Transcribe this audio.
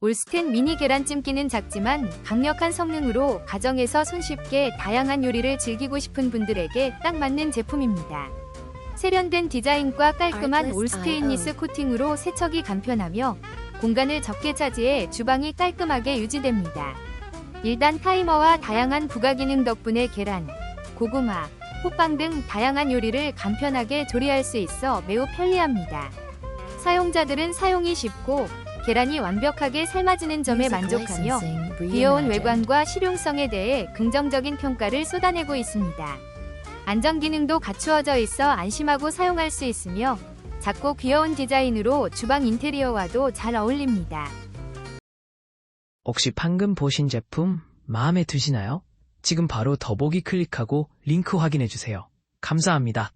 올스텐 미니 계란찜기는 작지만 강력한 성능으로 가정에서 손쉽게 다양한 요리를 즐기고 싶은 분들에게 딱 맞는 제품입니다. 세련된 디자인과 깔끔한 올스테인리스 코팅으로 세척이 간편하며 공간을 적게 차지해 주방이 깔끔하게 유지됩니다. 1단 타이머와 다양한 부가 기능 덕분에 계란, 고구마, 호빵 등 다양한 요리를 간편하게 조리할 수 있어 매우 편리합니다. 사용자들은 사용이 쉽고 계란이 완벽하게 삶아지는 점에 만족하며 귀여운. 외관과 실용성에 대해 긍정적인 평가를 쏟아내고 있습니다. 안전 기능도 갖추어져 있어 안심하고 사용할 수 있으며 작고 귀여운 디자인으로 주방 인테리어와도 잘 어울립니다. 혹시 방금 보신 제품 마음에 드시나요? 지금 바로 더보기 클릭하고 링크 확인해 주세요. 감사합니다.